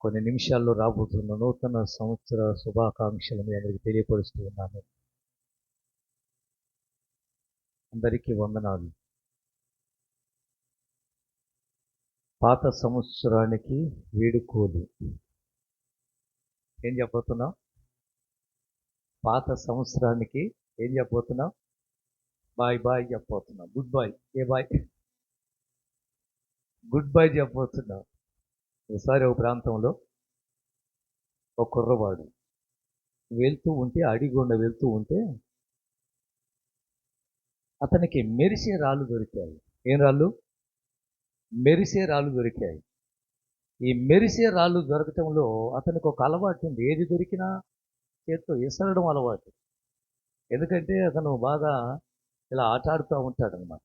కొన్ని నిమిషాల్లో రాబోతున్న నూతన సంవత్సర శుభాకాంక్షలు మీ అందరికీ తెలియపరుస్తూ ఉన్నాను. అందరికీ వందనాలు. పాత సంవత్సరానికి వేడుకోలు. ఏం చెప్పబోతున్నా పాత సంవత్సరానికి ఏం చెప్పబోతున్నా బాయ్ బాయ్ చెప్పబోతున్నా గుడ్ బాయ్. ఏ బాయ్? గుడ్ బాయ్ చెప్పబోతున్నా ఒకసారి ఒక ప్రాంతంలో ఒక కుర్రవాడు వెళ్తూ ఉంటే అడిగొండ వెళ్తూ ఉంటే అతనికి మెరిసే రాళ్ళు దొరికాయి. ఏం రాళ్ళు? మెరిసే రాళ్ళు దొరికాయి. ఈ మెరిసే రాళ్ళు దొరకటంలో అతనికి ఒక అలవాటు ఉంది. ఏది దొరికినా చేతితో ఎసరడం అలవాటు. ఎందుకంటే అతను బాగా ఇలా ఆట ఆడుతూ ఉంటాడనమాట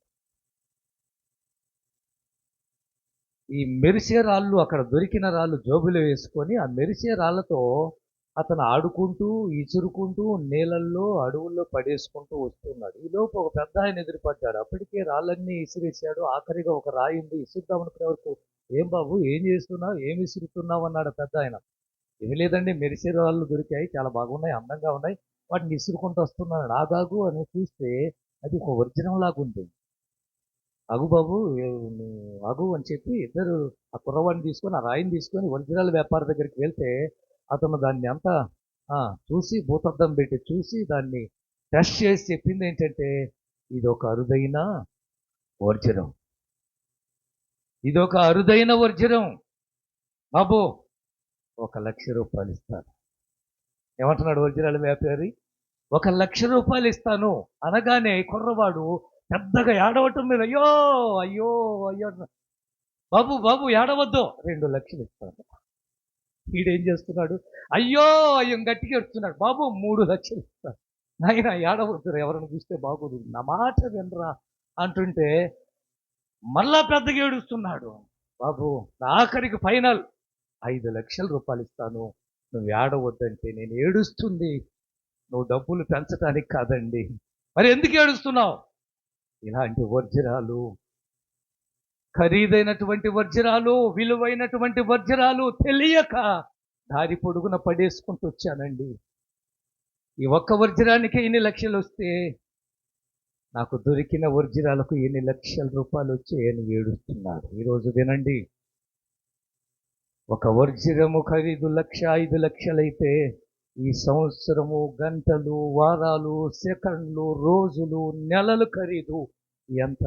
ఈ మెరిసే రాళ్ళు అక్కడ దొరికిన రాళ్ళు జోబులో వేసుకొని ఆ మెరిసే రాళ్ళతో అతను ఆడుకుంటూ ఇచురుకుంటూ నీళ్ళల్లో అడవుల్లో పడేసుకుంటూ వస్తున్నాడు. ఈలోపు ఒక పెద్ద ఆయన ఎదురుపడ్డాడు. అప్పటికే రాళ్ళన్నీ ఇసిరేసాడు ఆఖరిగా ఒక రాయి ఉంది. వరకు ఏం బాబు ఏం చేస్తున్నావు? ఏం ఇసురుతున్నావు? అన్నాడు పెద్ద ఆయన. ఏమి లేదండి. మెరిసే రాళ్ళు దొరికాయి. చాలా బాగున్నాయి. అందంగా ఉన్నాయి. వాటిని ఇసురుకుంటూ వస్తున్నాడు ఆగాగు అని చూస్తే అది ఒక ఒరిజినల్ లాగా ఉంది. అగు బాబు అగు అని చెప్పి ఇద్దరు ఆ కుర్రవాడిని తీసుకొని ఆ రాయిని తీసుకొని వజ్రాల వ్యాపారి దగ్గరికి వెళ్తే అతను దాన్ని అంతా ఆ, చూసి భూతద్దం పెట్టి చూసి దాన్ని టెస్ట్ చేసి చెప్పింది ఏంటంటే ఇది ఒక అరుదైన వర్జనం ఇది ఒక అరుదైన వర్జనం బాబు ఒక లక్ష రూపాయలు ఇస్తాను. ఏమంటున్నాడు వజ్రాల వ్యాపారి? ఒక లక్ష రూపాయలు ఇస్తాను. అనగానే కుర్రవాడు పెద్దగా ఏడవటం మీద అయ్యో అయ్యో అయ్యో. బాబు బాబు ఏడవద్దు. రెండు లక్షలు ఇస్తాను వీడేం చేస్తున్నాడు? అయ్యో అయ్యో గట్టిగా ఎడుతున్నాడు బాబు మూడు లక్షలు ఇస్తాను నాయన ఏడవద్దు ఎవరిని చూస్తే బాగోదు. నా మాట వినరా అంటుంటే మళ్ళా పెద్దగా ఏడుస్తున్నాడు. బాబు నా ఆఖరికి ఫైనల్. ఐదు లక్షల రూపాయలు ఇస్తాను. నువ్వు ఏడవద్దంటే నేను ఏడుస్తుంది. నువ్వు డబ్బులు పెంచడానికి కాదండి. మరి ఎందుకు ఏడుస్తున్నావు? ఇలాంటి వజ్రాలు ఖరీదైనటువంటి వర్జరాలు విలువైనటువంటి వర్జరాలు తెలియక దారి పొడుగున పడేసుకుంటూ వచ్చానండి. ఈ ఒక్క వజ్రానికి ఎన్ని లక్షలు వస్తే నాకు దొరికిన వజ్రాలకు ఎన్ని లక్షల రూపాయలు వచ్చాయని ఏడుస్తున్నారు. ఈరోజు వినండి. ఒక వజ్రము ఖరీదు లక్ష ఐదు లక్షలైతే ఈ సంవత్సరము గంటలు వారాలు సెకండ్లు రోజులు నెలలు ఖరీదు. ఎంత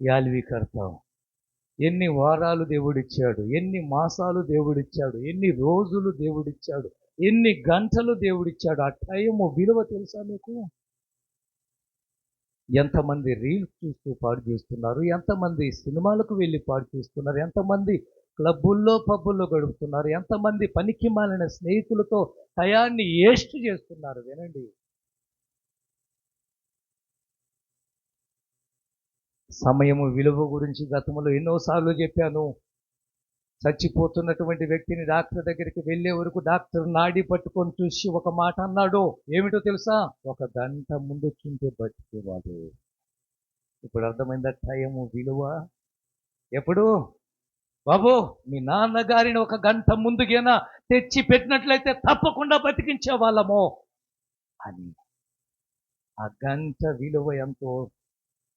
యాల్వి ఎన్ని వారాలు దేవుడిచ్చాడు ఎన్ని మాసాలు దేవుడిచ్చాడు ఎన్ని రోజులు దేవుడిచ్చాడు ఎన్ని గంటలు దేవుడిచ్చాడు ఆ టైము విలువ తెలుసా మీకు? ఎంతమంది రీల్స్ చూస్తూ పాడు చేస్తున్నారు ఎంతమంది సినిమాలకు వెళ్ళి పాడు చేస్తున్నారు ఎంతమంది క్లబ్బుల్లో పబ్బుల్లో గడుపుతున్నారు ఎంతమంది పనికి మాలిన స్నేహితులతో టయాన్ని వేస్ట్ చేస్తున్నారు వినండి. సమయము విలువ గురించి గతంలో ఎన్నోసార్లు చెప్పాను. చచ్చిపోతున్నటువంటి వ్యక్తిని డాక్టర్ దగ్గరికి వెళ్ళే వరకు డాక్టర్ నాడి పట్టుకొని చూసి ఒక మాట అన్నాడు. ఏమిటో తెలుసా? ఒక గంట ముందు చుంటే బతికేవాడు. ఇప్పుడు అర్థమైందా? టైము విలువ. ఎప్పుడు? బాబు మీ నాన్నగారిని ఒక గంట ముందుగైనా తెచ్చి పెట్టినట్లయితే తప్పకుండా బతికించే వాళ్ళము అని ఆ గంట విలువ ఎంతో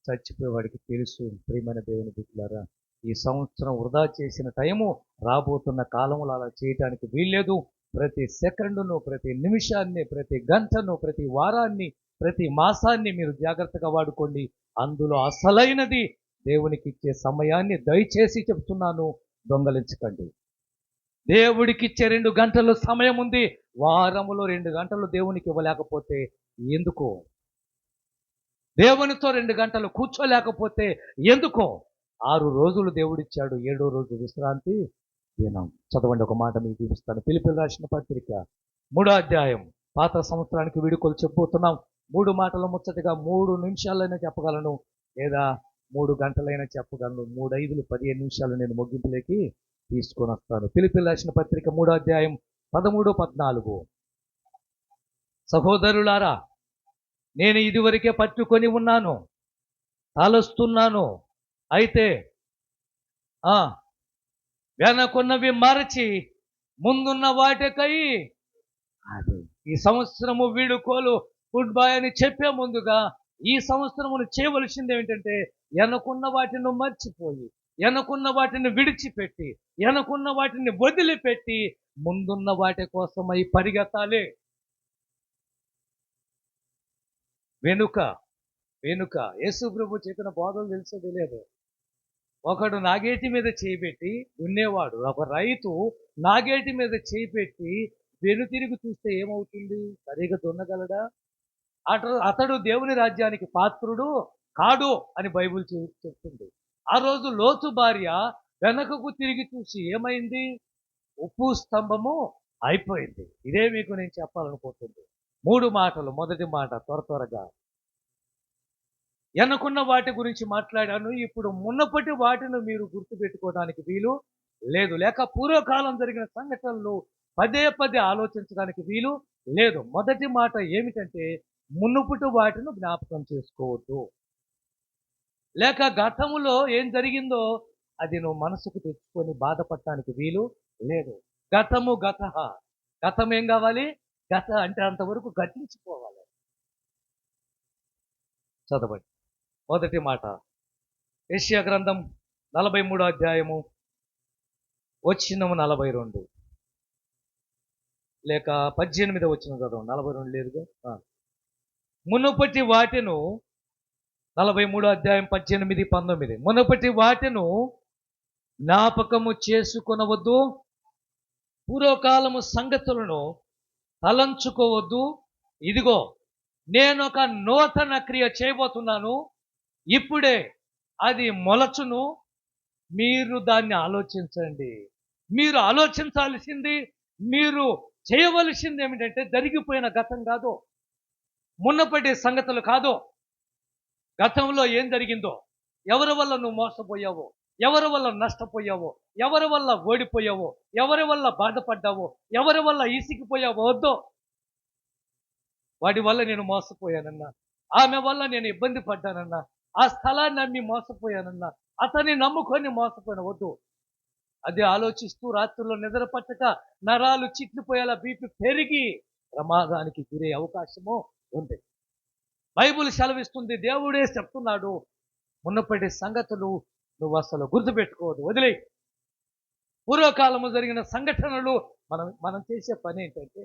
చచ్చిపోయేవాడికి తెలుసు. ప్రియమైన దేవుని బిడ్డలారా ఈ సంవత్సరం వృధా చేసిన టైము రాబోతున్న కాలంలో అలా చేయటానికి వీల్లేదు. ప్రతి సెకండును ప్రతి నిమిషాన్ని ప్రతి గంటను ప్రతి వారాన్ని ప్రతి మాసాన్ని మీరు జాగ్రత్తగా వాడుకోండి. అందులో అసలైనది దేవునికి ఇచ్చే సమయాన్ని దయచేసి చెప్తున్నాను దొంగలించకండి. దేవుడికి ఇచ్చే రెండు గంటలు సమయం ఉంది. వారములో రెండు గంటలు దేవునికి ఇవ్వలేకపోతే ఎందుకో? దేవునితో రెండు గంటలు కూర్చోలేకపోతే ఎందుకో? ఆరు రోజులు దేవుడిచ్చాడు ఏడో రోజు విశ్రాంతి దినం. చదవండి ఒక మాట మీకు చూపిస్తాను పిలిపిలు రాసిన పత్రిక మూడో అధ్యాయం పాత సంవత్సరానికి వీడుకోలు చెప్పుతున్నాం మూడు మాటలు ముచ్చటగా మూడు నిమిషాలైనా చెప్పగలను. లేదా మూడు గంటలైనా చెప్పగలను. మూడు ఐదులు పదిహేను నిమిషాలు నేను ముగింపులేకి తీసుకొని వస్తాను. పిలిపిలు రాసిన పత్రిక మూడో అధ్యాయం పదమూడు పద్నాలుగు. సహోదరులారా నేను ఇదివరకే పట్టుకొని ఉన్నాను. తలస్తున్నాను అయితే ఆ వెనకున్నవి మరచి ముందున్న వాటికై అది. ఈ సంవత్సరము వీడుకోలు గుడ్ బాయ్ అని చెప్పే ముందుగా ఈ సంవత్సరమును చేయవలసింది ఏమిటంటే ఎనకున్న వాటిని మర్చిపోయి ఎనకున్న వాటిని విడిచిపెట్టి ఎనకున్న వాటిని వదిలిపెట్టి ముందున్న వాటి కోసమై పరిగెత్తాలి. వెనుక వెనుక. యేసు ప్రభు చెప్పిన బోధలు తెలుసో తెలియదు ఒకడు నాగేటి మీద చేయిబెట్టి దున్నేవాడు ఒక రైతు నాగేటి మీద చేయిపెట్టి వెనుతిరిగి చూస్తే ఏమవుతుంది? సరిగా దున్నగలడా? అతడు అతడు దేవుని రాజ్యానికి పాత్రుడు కాడు అని బైబిల్ చెప్తుంది. ఆ రోజు లోతు భార్య వెనకకు తిరిగి చూసి ఏమైంది? ఉప్పు స్తంభము అయిపోయింది. ఇదే మీకు నేను చెప్పాలనుకుంటుంది. మూడు మాటలు. మొదటి మాట త్వర త్వరగా. వెనకున్న వాటి గురించి మాట్లాడాను. ఇప్పుడు మున్నపటి వాటిని మీరు గుర్తుపెట్టుకోవడానికి వీలు లేదు. లేక పూర్వకాలం జరిగిన సంఘటనలు పదే పదే ఆలోచించడానికి వీలు లేదు. మొదటి మాట ఏమిటంటే మునుపుటి వాటిని జ్ఞాపకం చేసుకోవద్దు. లేక గతములో ఏం జరిగిందో అది నువ్వు మనసుకు తెచ్చుకొని బాధపడటానికి వీలు లేదు. గతము గత. గతం ఏం కావాలి? గత అంటే అంతవరకు గతించిపోవాలి. చదవండి. మొదటి మాట. ఏషియా గ్రంథం నలభై మూడో అధ్యాయము వచ్చినము నలభై రెండు లేక పద్దెనిమిది వచ్చిన చదవండి. నలభై రెండు లేదుగా మునుపటి వాటిను నలభై మూడో అధ్యాయం పద్దెనిమిది పంతొమ్మిది. మునపటి వాటిను జ్ఞాపకము చేసుకొనవద్దు పూర్వకాలము సంగతులను తలంచుకోవద్దు. ఇదిగో నేను ఒక నూతన క్రియ చేయబోతున్నాను ఇప్పుడే అది మొలచును మీరు దాన్ని ఆలోచించండి. మీరు ఆలోచించాల్సింది మీరు చేయవలసింది ఏమిటంటే జరిగిపోయిన గతం కాదు మున్నపటి సంగతులు కాదు. గతంలో ఏం జరిగిందో ఎవరి వల్ల నువ్వు మోసపోయావో ఎవరి వల్ల నష్టపోయావో ఎవరి వల్ల ఓడిపోయావో ఎవరి వల్ల బాధపడ్డావో ఎవరి వల్ల ఈసికిపోయావో వద్దో. వాడి వల్ల నేను మోసపోయానన్నా ఆమె వల్ల నేను ఇబ్బంది పడ్డానన్నా ఆ స్థలాన్ని నమ్మి మోసపోయానన్నా అతన్ని నమ్ముకొని మోసపోయిన వద్దు. అది ఆలోచిస్తూ రాత్రుల్లో నిద్ర పట్టక నరాలు చిట్లిపోయేలా బీపీ పెరిగి ప్రమాదానికి గురే అవకాశము ఉంది. బైబుల్ సెలవిస్తుంది. దేవుడే చెప్తున్నాడు. మున్నపటి సంగతులు నువ్వు అసలు గుర్తుపెట్టుకోవద్దు. వదిలే. పూర్వకాలము జరిగిన సంఘటనలు మనం మనం చేసే పని ఏంటంటే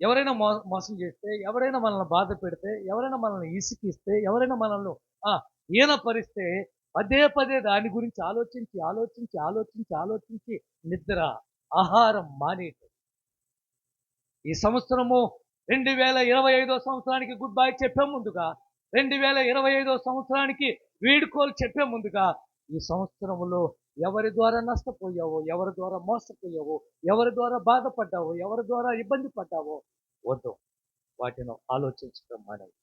ఎవరైనా మో మోసం చేస్తే ఎవరైనా మనల్ని బాధ పెడితే ఎవరైనా మనల్ని ఇసికిస్తే ఎవరైనా మనల్ని ఆ, ఈనపరిస్తే పదే పదే దాని గురించి ఆలోచించి ఆలోచించి ఆలోచించి ఆలోచించి నిద్ర ఆహారం మానేట ఈ సంవత్సరము రెండు వేల ఇరవై ఐదో సంవత్సరానికి గుడ్ బై చెప్పే ముందుగా రెండు వేల ఇరవై ఐదో సంవత్సరానికి వీడుకోలు చెప్పే ముందుగా ఈ సంవత్సరములో ఎవరి ద్వారా నష్టపోయావో ఎవరి ద్వారా మోసపోయావో ఎవరి ద్వారా బాధపడ్డావో ఎవరి ద్వారా ఇబ్బంది పడ్డావో వద్దు. వాటిని ఆలోచించడం మానేది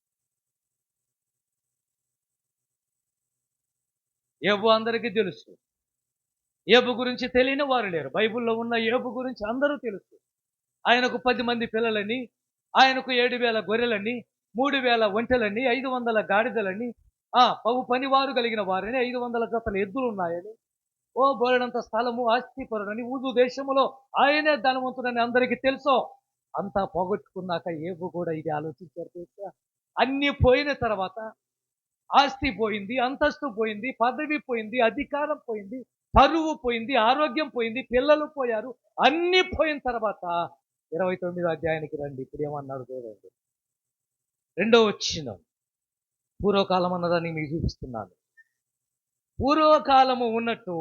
ఏబు అందరికీ తెలుసు. ఏబు గురించి తెలియని వారు లేరు. బైబిల్లో ఉన్న ఏబు గురించి అందరూ తెలుసు. ఆయనకు పది మంది పిల్లలని ఆయనకు ఏడు వేల గొర్రెలని మూడు వేల ఒంటెలని ఐదు వందల గాడిదలని ఆ బహు పనివారు కలిగిన వారని ఐదు వందల జతల ఎద్దులు ఉన్నాయని. ఓ బోలెడంత స్థలము ఆస్తిపరుడని ఊదు దేశములో ఆయనే ధనవంతుడని అందరికీ తెలుసో? అంతా పోగొట్టుకున్నాక ఏవో కూడా ఇది ఆలోచించారు తెలుసా? అన్ని పోయిన తర్వాత ఆస్తి పోయింది అంతస్తు పోయింది పదవి పోయింది అధికారం పోయింది పరువు పోయింది ఆరోగ్యం పోయింది పిల్లలు పోయారు అన్ని పోయిన తర్వాత ఇరవై తొమ్మిది అధ్యాయానికి రండి. ఇప్పుడు ఏమన్నాడు చూడండి రెండో వచ్చిన పూర్వకాలం అన్నదాన్ని మీకు చూపిస్తున్నాను. పూర్వకాలము ఉన్నట్టు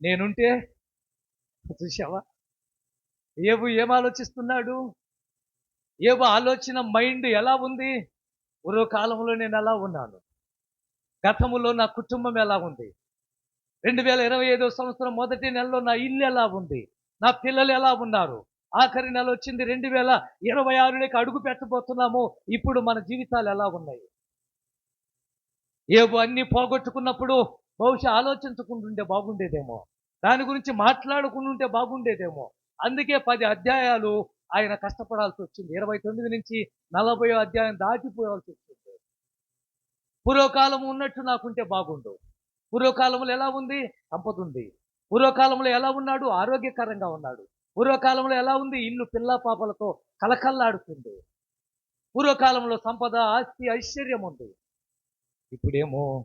నేనుంటే చూసావా ఏబు ఏం ఆలోచిస్తున్నాడు ఏబు ఆలోచన మైండ్ ఎలా ఉంది? పూర్వకాలంలో నేను ఎలా ఉన్నాను? గతములో నా కుటుంబం ఎలా ఉంది? రెండు వేల ఇరవై ఐదో సంవత్సరం మొదటి నెలలో నా ఇల్లు ఎలా ఉంది? నా పిల్లలు ఎలా ఉన్నారు? ఆఖరి నెల వచ్చింది రెండు వేల ఇరవై ఆరులోకి అడుగు పెట్టబోతున్నాము. ఇప్పుడు మన జీవితాలు ఎలా ఉన్నాయి? ఏవో అన్ని పోగొట్టుకున్నప్పుడు బహుశా ఆలోచించకుండా బాగుండేదేమో. దాని గురించి మాట్లాడుకుంటుంటే బాగుండేదేమో. అందుకే పది అధ్యాయాలు ఆయన కష్టపడాల్సి వచ్చింది. ఇరవై తొమ్మిది నుంచి నలభై అధ్యాయం దాటిపోవాల్సి వచ్చింది. పూర్వకాలం ఉన్నట్టు నాకుంటే బాగుండు. పూర్వకాలంలో ఎలా ఉంది? సంపద ఉంది. పూర్వకాలంలో ఎలా ఉన్నాడు? ఆరోగ్యకరంగా ఉన్నాడు. పూర్వకాలంలో ఎలా ఉంది? ఇల్లు పిల్ల పాపలతో కలకల్లాడుతుంది పూర్వకాలంలో సంపద ఆస్తి ఐశ్వర్యం ఉంది. ఇప్పుడేమో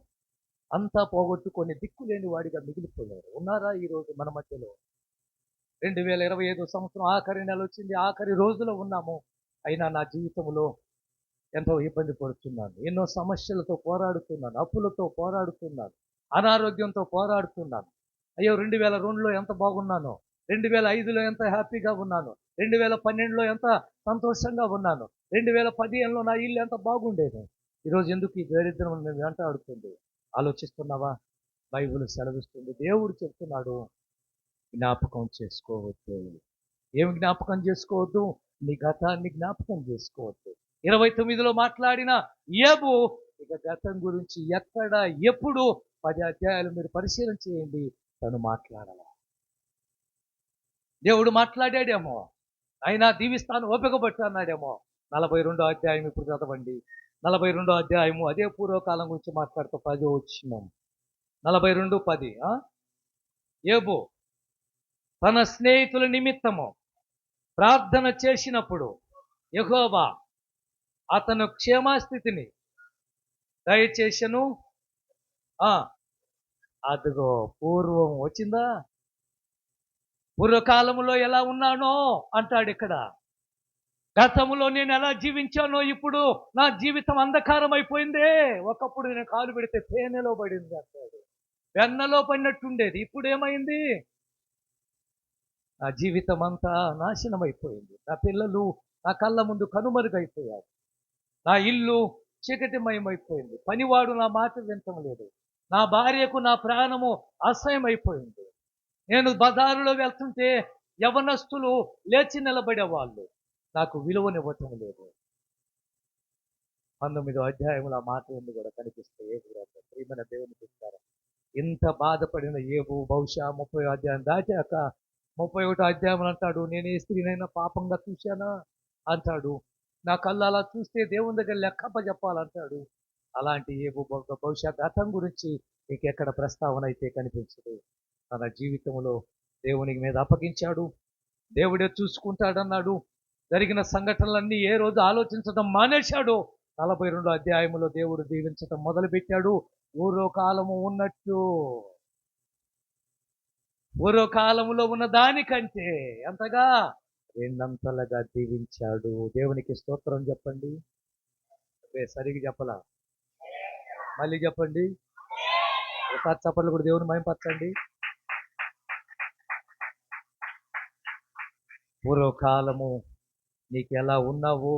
అంతా పోగొట్టుకొని దిక్కులేని వాడిగా మిగిలిపోయారు. ఉన్నారా ఈ రోజు మన మధ్యలో? రెండు వేల ఇరవై ఐదు సంవత్సరం ఆఖరి నెల వచ్చింది. ఆఖరి రోజులో ఉన్నాము. అయినా నా జీవితంలో ఎంతో ఇబ్బంది పడుతున్నాను. ఎన్నో సమస్యలతో పోరాడుతున్నాను. అప్పులతో పోరాడుతున్నాను. అనారోగ్యంతో పోరాడుతున్నాను. అయ్యో రెండు వేల రెండులో ఎంత బాగున్నానో. రెండు వేల ఐదులో ఎంత హ్యాపీగా ఉన్నాను? రెండు వేల పన్నెండులో ఎంత సంతోషంగా ఉన్నాను? రెండు వేల పదిహేనులో నా ఇల్లు ఎంత బాగుండేది? ఈరోజు ఎందుకు ఈ దరిద్రం నేను వెంటాడుతుంది ఆలోచిస్తున్నావా? బైబుల్ సెలవిస్తుంది. దేవుడు చెప్తున్నాడు జ్ఞాపకం చేసుకోవద్దు. ఏమి జ్ఞాపకం చేసుకోవద్దు? నీ గతాన్ని జ్ఞాపకం చేసుకోవద్దు. ఇరవై తొమ్మిదిలో మాట్లాడిన ఏబు ఇక గతం గురించి ఎక్కడ ఎప్పుడు పది అధ్యాయాలు మీరు పరిశీలన చేయండి. తను మాట్లాడాల. దేవుడు మాట్లాడాడేమో. అయినా దీవిస్తాను ఓపిక పట్టు అన్నాడేమో నలభై రెండో అధ్యాయం ఇప్పుడు చదవండి. నలభై రెండో అధ్యాయము అదే పూర్వకాలం గురించి మాట్లాడుతూ పది వచ్చినాం. నలభై రెండు పది ఆ? తన స్నేహితుల నిమిత్తము ప్రార్థన చేసినప్పుడు యహోవా అతను క్షేమస్థితిని దయచేసను ఆ అదిగో పూర్వం వచ్చిందా? పూర్వకాలంలో ఎలా ఉన్నానో అంటాడు ఇక్కడ. గతంలో నేను ఎలా జీవించానో ఇప్పుడు నా జీవితం అంధకారం అయిపోయిందే ఒకప్పుడు నేను కాలు పెడితే తేనెలో పడింది అంటాడు. వెన్నలో పడినట్టుండేది. ఇప్పుడు ఏమైంది నా జీవితం అంతా నాశనం అయిపోయింది నా పిల్లలు నా కళ్ళ ముందు కనుమరుగైపోయారు. నా ఇల్లు చీకటిమయమైపోయింది. పనివాడు నా మాట వింటం లేదు నా భార్యకు నా ప్రాణము అసహ్యమైపోయింది. నేను బజారులో వెళ్తుంటే యవనస్తులు లేచి నిలబడేవాళ్ళు. నాకు విలువనివ్వటం లేదు. పంతొమ్మిదో అధ్యాయంలో ఆ మాట ఉంది కూడా కనిపిస్తే ఏ ప్రియమైన దేవుని చూస్తారా ఇంత బాధపడిన ఏబు బహుశా ముప్పై అధ్యాయం దాటాక ముప్పై ఒకటో అధ్యాయం అంటాడు నేను ఏ స్త్రీనైనా పాపంగా చూశానా? అంటాడు. నా కళ్ళు అలా చూస్తే దేవుని దగ్గర లెక్కప్ప చెప్పాలంటాడు. అలాంటి ఏబు బహుశా గతం గురించి మీకు ఎక్కడ ప్రస్తావన అయితే కనిపించదు. తన జీవితంలో దేవునికి మీద అప్పగించాడు. దేవుడే చూసుకుంటాడన్నాడు. జరిగిన సంఘటనలన్నీ ఏ రోజు ఆలోచించడం మానేశాడు నలభై రెండు అధ్యాయములో దేవుడు దీవించడం మొదలుపెట్టాడు. కాలము ఉన్నట్టు. ఊరో కాలములో ఉన్న దానికంటే ఎంతగా రెండంతలుగా దీవించాడు. దేవునికి స్తోత్రం చెప్పండి. సరిగ్గా చెప్పలా? మళ్ళీ చెప్పండి. ఒకసారి చప్పట్లు కూడా దేవుని మయంపరచండి పూర్వకాలము నీకు ఎలా ఉన్నావో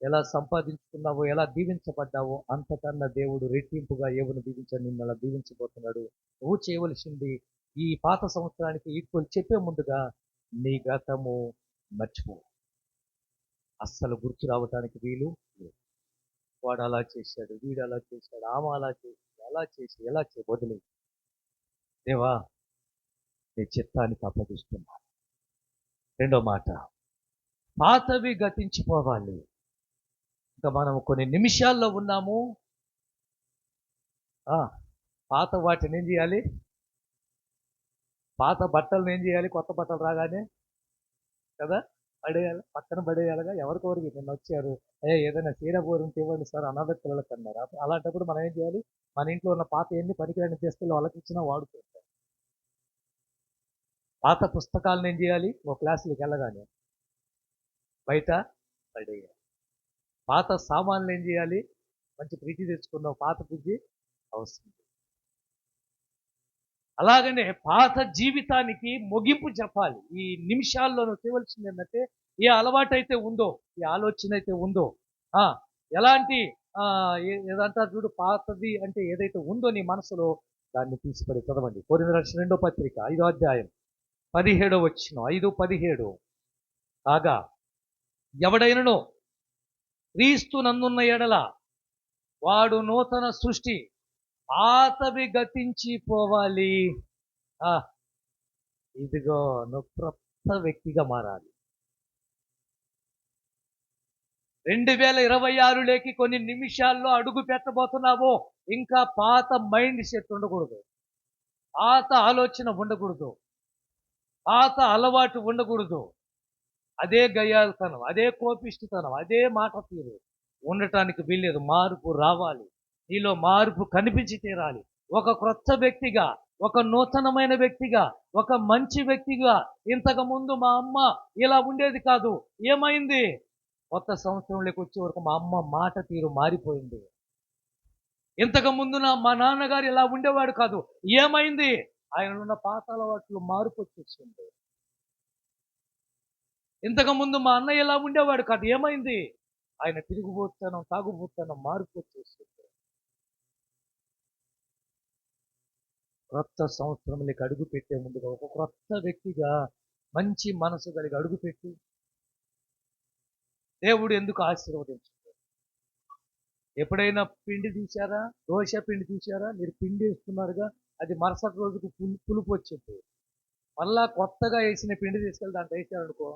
ఎలా సంపాదించుకున్నావో ఎలా దీవించబడ్డావో అంతకన్నా దేవుడు రెట్టింపుగా ఏవును దీవించని నిన్ను అలా దీవించబోతున్నాడు. నువ్వు చేయవలసింది ఈ పాత సంవత్సరానికి ఈక్వల్ చెప్పే ముందుగా నీ గతము మర్చిపో. అస్సలు గుర్తు రావటానికి వీలు వాడు అలా చేశాడు వీడు అలా చేశాడు ఆమె అలా చేసి అలా చేసి ఎలా చే వదిలే దేవా నీ చిత్తానికి అప్పగిస్తున్నాను రెండో మాట. పాతవి గతించిపోవాలి. ఇంకా మనం కొన్ని నిమిషాల్లో ఉన్నాము. పాత వాటిని ఏం చేయాలి? పాత బట్టలను ఏం చేయాలి? కొత్త బట్టలు రాగానే? కదా? పడేయాలి. పక్కన పడేయాలిగా? ఎవరికొరికి నిన్న వచ్చారు. అయ్యా ఏదైనా చీర బోరింటి ఇవ్వండి సార్ అనాథ పిల్లలకు అన్నారు. అలాంటప్పుడు మనం ఏం చేయాలి? మన ఇంట్లో ఉన్న పాత ఎన్ని పనికిరాని తీసుకెళ్ళి వాళ్ళకి ఇచ్చినా వాడుకుంటాం పాత పుస్తకాలను ఏం చేయాలి? ఓ క్లాసులకి వెళ్ళగానే బయట పడేయాలి. పాత సామాన్లు ఏం చేయాలి? మంచి ఫ్రిడ్జ్ తెచ్చుకున్నావు పాత ఫ్రిడ్జ్ అవసరం. అలాగనే పాత జీవితానికి ముగింపు చెప్పాలి. ఈ నిమిషాల్లోనూ చేయవలసింది ఏంటంటే ఏ అలవాటు అయితే ఉందో ఏ ఆలోచన అయితే ఉందో ఎలాంటి ఏదంటారు చూడు పాతది అంటే ఏదైతే ఉందో నీ మనసులో దాన్ని తీసుకొని చదవండి. కోరిన రక్షణ రెండో పత్రిక ఐదో అధ్యాయం. పదిహేడో వచ్చిన ఐదు పదిహేడు. కాగా ఎవడైనను క్రీస్తు నందున్న ఎడల వాడు నూతన సృష్టి ఆతవి గతించి పోవాలి. ఆ ఇదిగో నువ్వు క్రొత్త వ్యక్తిగా మారాలి. రెండు వేల ఇరవై ఆరులోకి కొన్ని నిమిషాల్లో అడుగు పెట్టబోతున్నావు ఇంకా పాత మైండ్ సెట్ ఉండకూడదు. పాత ఆలోచన ఉండకూడదు. పాత అలవాటు ఉండకూడదు. అదే గయాలతనం అదే కోపిష్టితనం అదే మాట తీరు. ఉండటానికి వీల్లేదు మార్పు రావాలి. నీలో మార్పు కనిపించి తీరాలి. ఒక క్రొత్త వ్యక్తిగా ఒక నూతనమైన వ్యక్తిగా ఒక మంచి వ్యక్తిగా ఇంతకు ముందు మా అమ్మ ఇలా ఉండేది కాదు. ఏమైంది? కొత్త సంవత్సరంలోకి వచ్చే వరకు మా అమ్మ మాట తీరు మారిపోయింది. ఇంతకు ముందు నా మా నాన్నగారు ఇలా ఉండేవాడు కాదు. ఏమైంది? ఆయన ఉన్న పాత అలవాట్లు మార్పు వచ్చేసింది ఇంతకు ముందు మా అన్నయ్య ఎలా ఉండేవాడు కాదు ఏమైంది? ఆయన తిరిగిపోతాను తాగుపోతాను మార్పు వచ్చేసింది క్రొత్త సంవత్సరంలోకి అడుగు పెట్టే ముందుగా ఒక క్రొత్త వ్యక్తిగా మంచి మనసు కలిగి అడుగుపెట్టి దేవుడు ఎందుకు ఆశీర్వదించాడు ఎప్పుడైనా పిండి తీశారా? దోశ పిండి తీశారా? మీరు పిండి వేస్తున్నారుగా? అది మరుసటి రోజుకు పులు పులుపు వచ్చింది. మళ్ళా కొత్తగా వేసిన పిండి తీసుకెళ్ళి దాంట్లో వేసారనుకో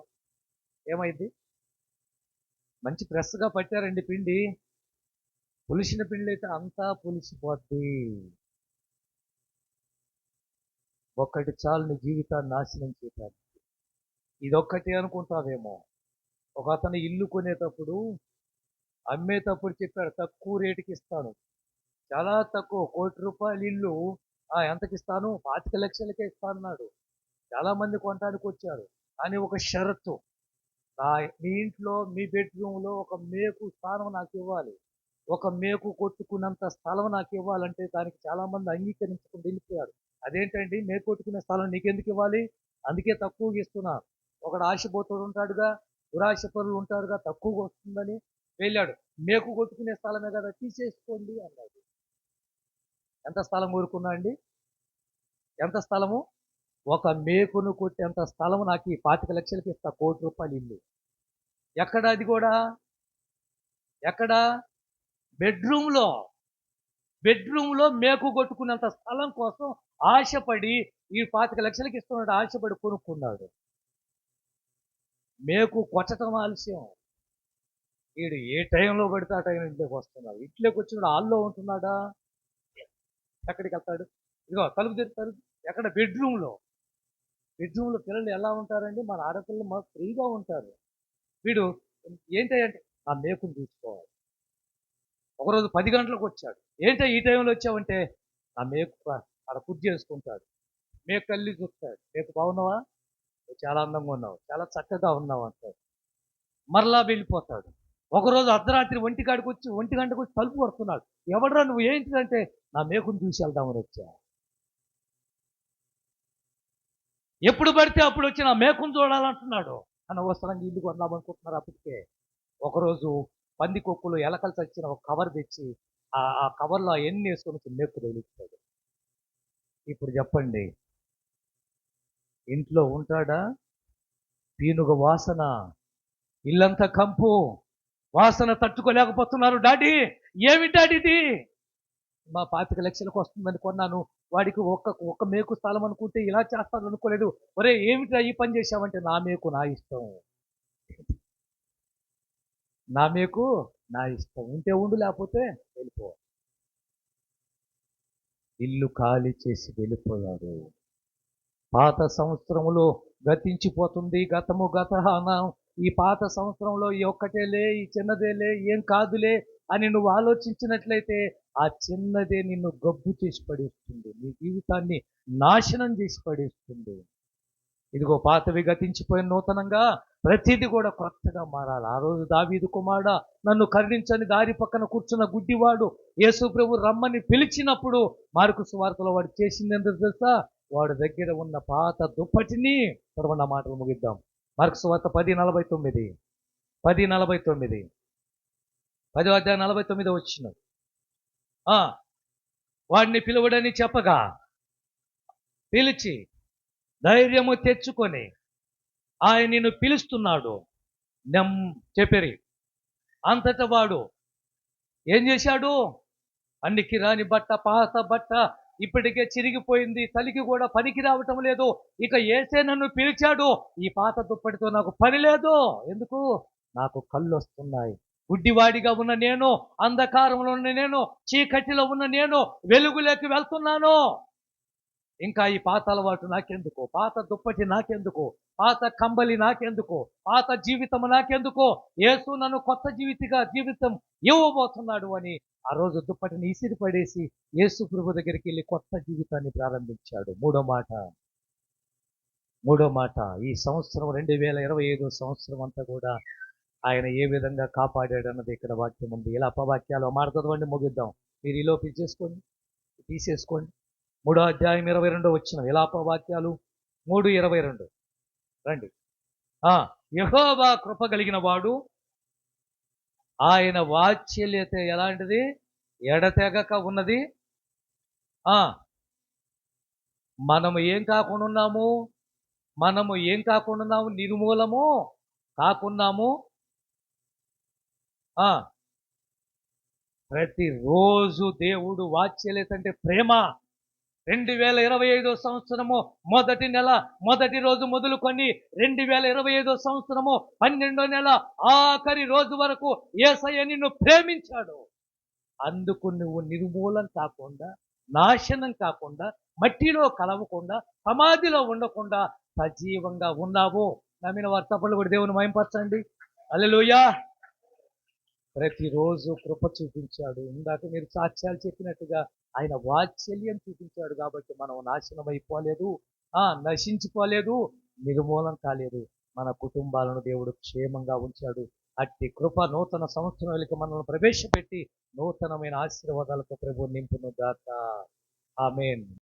ఏమైంది? మంచి ఫ్రెష్గా పట్టారండి పిండి. పులిసిన పిండి అయితే అంతా పులిసిపోద్ది. ఒక్కటి చాలు నీ జీవితాన్ని నాశనం చేయటానికి ఇదొక్కటి అనుకుంటావేమో. ఒక అతను ఇల్లు కొనేటప్పుడు అమ్మేటప్పుడు చెప్పాడు తక్కువ రేటుకి ఇస్తాను. చాలా తక్కువ కోటి రూపాయల ఇల్లు ఎంతకి ఇస్తాను పాతిక లక్షలకే ఇస్తాను అన్నాడు చాలా మంది కొనడానికి వచ్చారు కానీ ఒక షరతు. నా మీ ఇంట్లో మీ బెడ్రూమ్లో ఒక మేకు స్థానం నాకు ఇవ్వాలి ఒక మేకు కొట్టుకున్నంత స్థలం నాకు ఇవ్వాలంటే దానికి చాలా మంది అంగీకరించుకుని వెళ్ళిపోయారు. అదేంటండి? మేకు కొట్టుకునే స్థలం నీకెందుకు ఇవ్వాలి అందుకే తక్కువగా ఇస్తున్నాను ఒకడు ఆశపోతుడు ఉంటాడుగా దురాశ పరులు ఉంటారుగా తక్కువగా వస్తుందని వెళ్ళాడు. మేకు కొట్టుకునే స్థలమే కదా తీసేసుకోండి అన్నాడు. ఎంత స్థలం కోరుకున్నా అండి? ఎంత స్థలము? ఒక మేకును కొట్టేంత స్థలం నాకు ఈ పాతిక లక్షలకి ఇస్తా కోటి రూపాయలు ఇల్లు. ఎక్కడ అది కూడా? ఎక్కడ? బెడ్రూమ్లో. బెడ్రూమ్లో మేకు కొట్టుకున్నంత స్థలం కోసం ఆశపడి ఈ పాతిక లక్షలకి ఇస్తున్నాడు ఆశపడి కొనుక్కున్నాడు. మేకు కొట్టడం ఆలస్యం. వీడు ఏ టైంలో పడితే ఆ టైం ఇంట్లోకి వస్తున్నాడు. ఇంట్లోకి వచ్చినాడు హాల్లో ఉంటున్నాడా? ఎక్కడికి వెళ్తాడు ఇదిగో తలుపు తెరుతారు ఎక్కడ? బెడ్రూమ్లో. బెడ్రూమ్లో పిల్లలు ఎలా ఉంటారండి? మన ఆడపిల్లలు మాకు ఫ్రీగా ఉంటారు. వీడు ఏంటంటే ఆ మేకుని తీసుకోవాలి. ఒకరోజు పది గంటలకు వచ్చాడు. ఏంటో ఈ టైంలో వచ్చావంటే ఆ మేకు ఆడ పూర్తి చేసుకుంటాడు మేకు కళ్ళి చూస్తాడు. మేకు బాగున్నావా? చాలా అందంగా ఉన్నావు. చాలా చక్కగా ఉన్నావు అంటాడు. మరలా వెళ్ళిపోతాడు. ఒకరోజు అర్ధరాత్రి ఒంటి కాడికి వచ్చి ఒంటి గంటకు వచ్చి తలుపు కొడుతున్నాడు. ఎవడరా నువ్వు? ఏంటిదంటే నా మేకుని చూసి వెళ్దామని వచ్చా. ఎప్పుడు పడితే అప్పుడు వచ్చి నా మేకును చూడాలంటున్నాడు. అనవసరంగా ఇల్లు కొందామనుకుంటున్నారు అప్పటికే. ఒకరోజు పంది కొక్కులు ఎలకలు చచ్చిన ఒక కవర్ తెచ్చి ఆ కవర్లో ఎన్ని వేసుకొని వచ్చి మేకు తగిలిస్తాడు ఇప్పుడు చెప్పండి. ఇంట్లో ఉంటాడా? పీనుగ వాసన. ఇల్లంతా కంపు. వాసన తట్టుకోలేకపోతున్నారు డాడీ. ఏమి డాడీది మా పాతిక లక్షలకు వస్తుందని కొన్నాను. వాడికి ఒక్క ఒక్క మేకు స్థలం అనుకుంటే ఇలా చేస్తాను అనుకోలేదు. ఒరే ఏమిట్రా ఈ పని చేశావంటే నా మేకు నా ఇష్టం. నా మేకు నా ఇష్టం. ఉంటే ఉండు లేకపోతే వెళ్ళిపో. ఇల్లు ఖాళీ చేసి వెళ్ళిపోయాడు. పాత సంవత్సరంలో గతించిపోతుంది గతము గత ఈ పాత సంవత్సరంలో ఈ ఒక్కటేలే ఈ చిన్నదేలే ఏం కాదులే అని నువ్వు ఆలోచించినట్లయితే ఆ చిన్నదే నిన్ను గబ్బు చేసి పడేస్తుంది. నీ జీవితాన్ని నాశనం చేసి పడేస్తుంది. ఇదిగో పాతవి గతించిపోయిన నూతనంగా ప్రతిదీ కూడా కొత్తగా మారాలి. ఆ రోజు దావీదు కుమారుడ నన్ను కరుణించని దారి పక్కన కూర్చున్న గుడ్డివాడు యేసు ప్రభు రమ్మని పిలిచినప్పుడు మార్కు సువార్తలో వాడు చేసింది ఎందుకు తెలుసా? వాడి దగ్గర ఉన్న పాత దుప్పటిని చదవండి మాటలు ముగిద్దాం. మార్కు సువార్త పది నలభై తొమ్మిది. పది నలభై తొమ్మిది. పదో అధ్యాయ నలభై తొమ్మిది వచ్చిన. వాడిని పిలువడని చెప్పగా పిలిచి ధైర్యము తెచ్చుకొని ఆయన నిన్ను పిలుస్తున్నాడు. నెమ్ చెప్పరి. అంతటా వాడు ఏం చేశాడు? అన్నికి రాని బట్ట పాత బట్ట ఇప్పటికే చిరిగిపోయింది. తలికి కూడా పనికి రావటం లేదు. ఇక ఏసే నన్ను పిలిచాడు. ఈ పాత దుప్పటితో నాకు పని లేదు. ఎందుకు? నాకు కళ్ళు వస్తున్నాయి గుడ్డివాడిగా ఉన్న నేను అంధకారంలో ఉన్న నేను చీకటిలో ఉన్న నేను వెలుగులోకి వెళ్తున్నాను. ఇంకా ఈ పాత అలవాటు నాకెందుకు? పాత దుప్పటి నాకెందుకు? పాత కంబలి నాకెందుకు? పాత జీవితం నాకెందుకు? యేసు నన్ను కొత్త జీవితిగా జీవితం ఇవ్వబోతున్నాడు అని ఆ రోజు దుప్పటిని ఇసిరి పడేసి యేసు ప్రభు దగ్గరికి వెళ్ళి కొత్త జీవితాన్ని ప్రారంభించాడు. మూడో మాట. మూడో మాట. ఈ సంవత్సరం రెండు వేల ఇరవై ఐదో సంవత్సరం అంతా కూడా ఆయన ఏ విధంగా కాపాడాడు అన్నది ఇక్కడ వాక్యం ఉంది. ఇలా అపవాక్యాలు మారుతుందండి ముగిద్దాం. మీరు ఈలో పిలిచేసుకోండి తీసేసుకోండి. మూడో అధ్యాయం ఇరవై రెండో వచ్చిన విలాపవాక్యాలు మూడు ఇరవై రెండు. రండి. ఆ యహోవా కృప కలిగిన వాడు ఆయన వాత్సల్యత ఎలాంటిది? ఎడతెగక ఉన్నది. ఆ మనము ఏం కాకుండా ఉన్నాము? మనము ఏం కాకుండా ఉన్నాము? నిర్మూలము కాకున్నాము? ప్రతిరోజు దేవుడు వాత్సల్యత అంటే ప్రేమ. రెండు వేల ఇరవై ఐదో సంవత్సరము మొదటి నెల మొదటి రోజు మొదలుకొని రెండు వేల ఇరవై ఐదో సంవత్సరము పన్నెండో నెల ఆఖరి రోజు వరకు ఏసయ్య నిన్ను ప్రేమించాడు. అందుకు నువ్వు నిర్మూలం కాకుండా నాశనం కాకుండా మట్టిలో కలవకుండా సమాధిలో ఉండకుండా సజీవంగా ఉన్నావు. నమ్మిన వారు తప్పలు కూడా దేవుని మయంపరచండి అల్లెలుయా ప్రతిరోజు కృప చూపించాడు. ఇందాక మీరు సాక్ష్యాలు చెప్పినట్టుగా ఆయన వాత్సల్యం చూపించాడు కాబట్టి మనం నాశనం అయిపోలేదు. ఆ నశించిపోలేదు. నిర్మూలం కాలేదు. మన కుటుంబాలను దేవుడు క్షేమంగా ఉంచాడు. అట్టి కృప నూతన సంవత్సరాలకి మనల్ని ప్రవేశపెట్టి నూతనమైన ఆశీర్వాదాలతో ప్రభు నింపును గాక. ఆమెన్.